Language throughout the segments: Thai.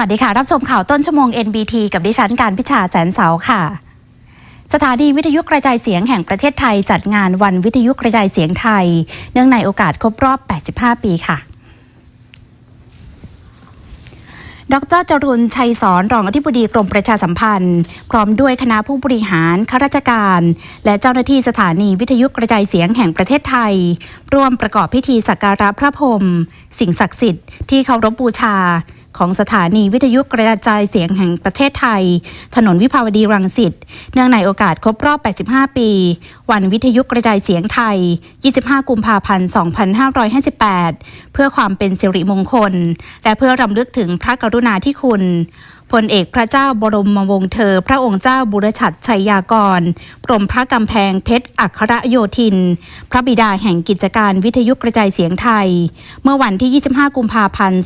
วัสดีค่ะ รับชมข่าวต้นชั่วโมง NBT กับดิฉันการพิชาแสนเสาค่ะ สถานีวิทยุกระจายเสียงแห่งประเทศไทยจัดงานวันวิทยุกระจายเสียงไทย เนื่องในโอกาสครบรอบ 85 ปีค่ะดรจรุนชัยสอนรองอธิบดีกรมประชาสัมพันธ์ พร้อมด้วยคณะผู้บริหารข้าราชการ และเจ้าหน้าที่สถานีวิทยุกระจายเสียงแห่งประเทศไทย ร่วมประกอบพิธีสักการะพระพรหมสิ่งศักดิ์สิทธิ์ที่เคารพบูชา ของสถานีวิทยุกระจายเสียงแห่งประเทศไทย ถนนวิภาวดีรังสิต เนื่องในโอกาสครบรอบ 85 ปี วันวิทยุกระจายเสียงไทย 25 กุมภาพันธ์ 2558 เพื่อความเป็นสิริมงคล และเพื่อรำลึกถึงพระกรุณาธิคุณ พลเอกพระเจ้าบรมวงศ์เธอ พระองค์เจ้าบุรชัดชัยยากรกรมพระกำแพงเพชรอัครโยธิน พระบิดาแห่งกิจการวิทยุกระจายเสียงไทย เมื่อวันที่ 25 กุมภาพันธ์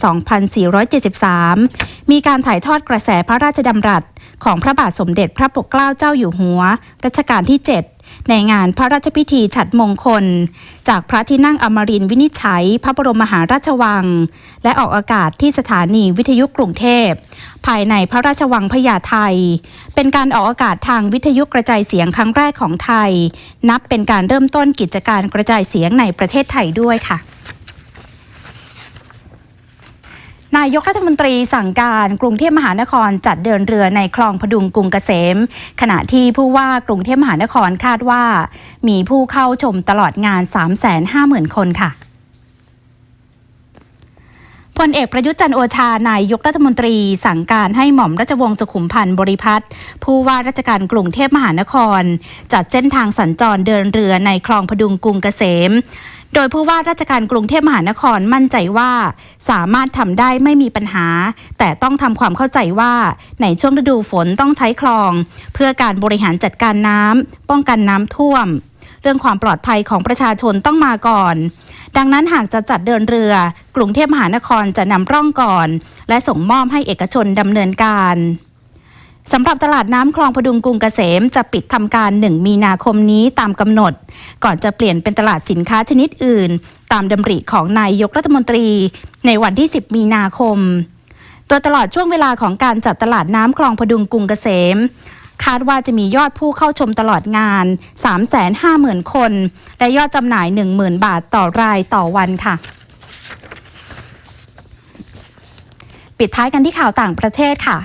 2473 มีการถ่ายทอดกระแสพระราชดำรัส ของพระบาทสมเด็จพระปกเกล้าเจ้าอยู่หัว รัชกาลที่ 7 ในงานพระราชพิธีฉัดมงคล จากพระที่นั่งอมรินทร์วินิจฉัย พระบรมมหาราชวัง และออกอากาศที่สถานีวิทยุกรุงเทพ ภายในพระราชวังพญาไทเป็นการออกอากาศทางวิทยุกระจายเสียงครั้งแรกของไทย นับเป็นการเริ่มต้นกิจการกระจายเสียงในประเทศไทยด้วยค่ะ นายกรัฐมนตรีสั่งการกรุงเทพมหานครจัดเดินเรือในคลองพดุงกรุงเกษม ขณะที่ผู้ว่ากรุงเทพมหานครคาดว่า มีผู้เข้าชมตลอดงาน 350,000 คนค่ะพลเอกประยุทธ์จันโอชานายกรัฐมนตรีสั่งการให้หม่อมราชวงศ์สุขุมพันธ์บริพัตรผู้ว่าราชการกรุงเทพมหานคร จัดเส้นทางสัญจรเดินเรือในคลองพดุงกรุงเกษม โดยผู้ว่าราชการกรุงเทพมหานครมั่นใจว่า สามารถทำได้ไม่มีปัญหา แต่ต้องทำความเข้าใจว่าในช่วงฤดูฝนต้องใช้คลอง เพื่อการบริหารจัดการน้ำป้องกันน้ำท่วมเรื่องความปลอดภัยของประชาชนต้องมาก่อน ดังนั้นหากจะจัดเดินเรือ กรุงเทพมหานครจะนำร่องก่อน และส่งมอบให้เอกชนดำเนินการ สำหรับตลาดน้ำคลองพดุงกรุงเกษมจะปิดทำการ 1 มีนาคมนี้ตามกำหนด ก่อนจะเปลี่ยนเป็นตลาดสินค้าชนิดอื่น ตามดำริของนายยกรัฐมนตรี ในวันที่ 10 มีนาคมโดยตลอดช่วงเวลาของการจัดตลาดน้ำคลองพดุงกรุงเกษม คาดว่าจะมียอดผู้เข้าชมตลอดงาน 350,000 คน และยอดจำหน่าย 10,000 บาทต่อรายต่อวันค่ะปิดท้ายกันที่ข่าวต่างประเทศค่ะ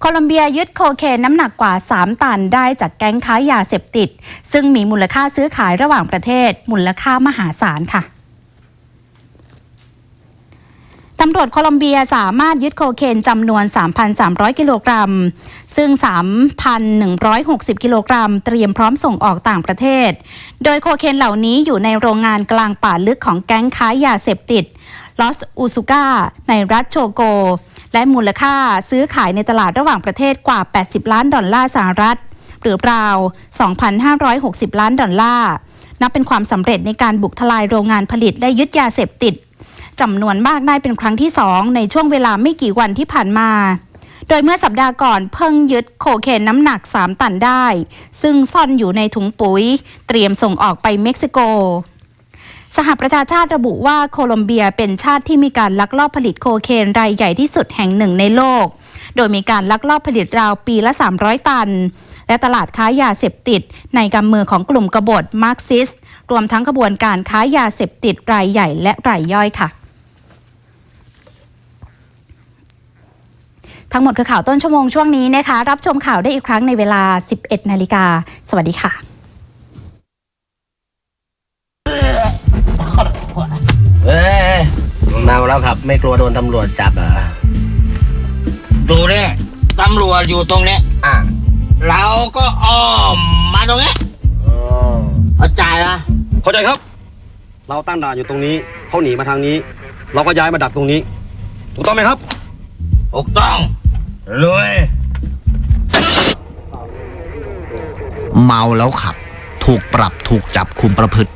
โคลอมเบียยึดโคเคนน้ำหนักกว่า 3 ตันได้จากแก๊งค้ายาเสพติด ซึ่งมีมูลค่าซื้อขายระหว่างประเทศ มูลค่ามหาศาลค่ะตำรวจโคลอมเบียสามารถยึดโคเคนจำนวน 3,300 กิโลกรัม ซึ่ง 3,160 กิโลกรัม เตรียมพร้อมส่งออกต่างประเทศ โดยโคเคนเหล่านี้อยู่ในโรงงานกลางป่าลึกของแก๊งค้ายาเสพติดลอสอูซูกาในรัฐโชโก และมูลค่าซื้อขายในตลาดระหว่างประเทศกว่า 80 ล้านดอลลาร์สหรัฐ หรือราว 2,560 ล้านดอลลาร์ นับเป็นความสำเร็จในการบุกทลายโรงงานผลิตและยึดยาเสพติดจำนวนมากได้เป็นครั้งที่สองในช่วงเวลาไม่กี่วันที่ผ่านมา โดยเมื่อสัปดาห์ก่อนเพิ่งยึดโคเคนน้ำหนัก 3 ตันได้ ซึ่งซ่อนอยู่ในถุงปุ๋ย เตรียมส่งออกไปเม็กซิโก สหประชาชาติระบุว่าโคลอมเบียเป็นชาติที่มีการลักลอบผลิตโคเคนรายใหญ่ที่สุดแห่งหนึ่งในโลก โดยมีการลักลอบผลิตราวปีละ 300 ตัน และตลาดค้ายาเสพติด ในกำมือของกลุ่มกบฏมาร์กซิสรวมทั้งขบวนการค้ายาเสพติดรายใหญ่และรายย่อยค่ะทั้งหมดคือข่าวต้นชั่วโมงช่วงนี้นะคะ รับชมข่าวได้อีกครั้งในเวลา 11 นาฬิกา สวัสดีค่ะ เมาแล้วครับ ไม่กลัวโดนตำรวจจับเหรอดูเนี่ยตำรวจอยู่ตรงเนี้ยอะเราก็อ้อมมาตรงเนี้ยอ๋อเข้าใจนะเข้าใจครับ เราตั้งด่านอยู่ตรงนี้เขาหนีมาทางนี้ เราก็ย้ายมาดักตรงนี้ ถูกต้องไหมครับถูกต้องรวยเมาแล้วขับ ถูกปรับถูกจับคุมประพฤติ